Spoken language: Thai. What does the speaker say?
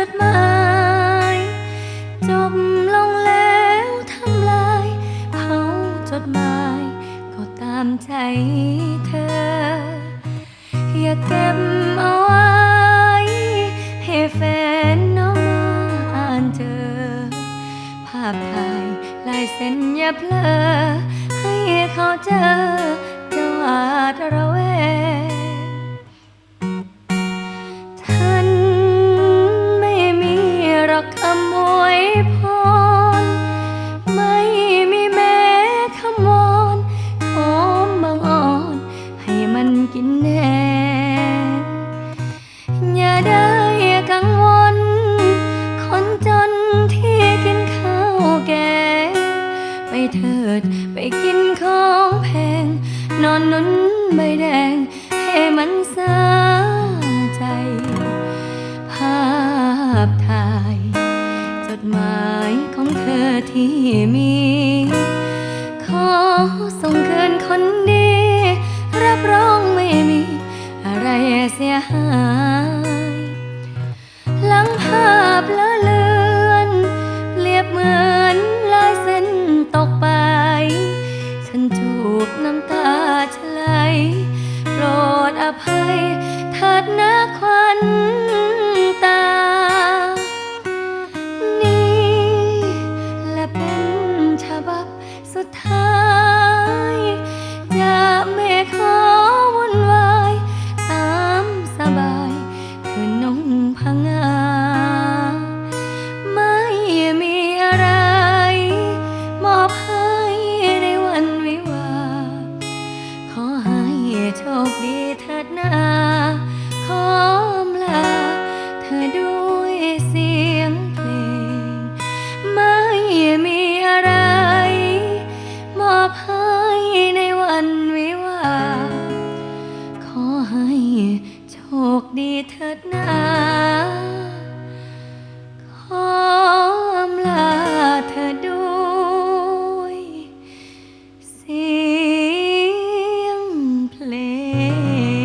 จดหมายจบลงแล้วทำลายเผาจดหมาย ก็ตามใจเธอ อย่าเก็บเอาไว้ ให้แฟนน้องมาอ่านเจอ ภาพถ่ายลายเส้นอย่าเพลอให้เขาเจอ เถิด ไปกินของแพง นอนนุนใบแดง ให้มันสาใจ ภาพถ่าย จดหมายของเธอที่มี ขอส่งคืน ภัย เธอด้วยเสียงเพลง ไม่มีอะไร มอบให้ในวันวิวา ขอให้โชคดีเถิดนาขออำลาเธอด้วยเสียงเพลง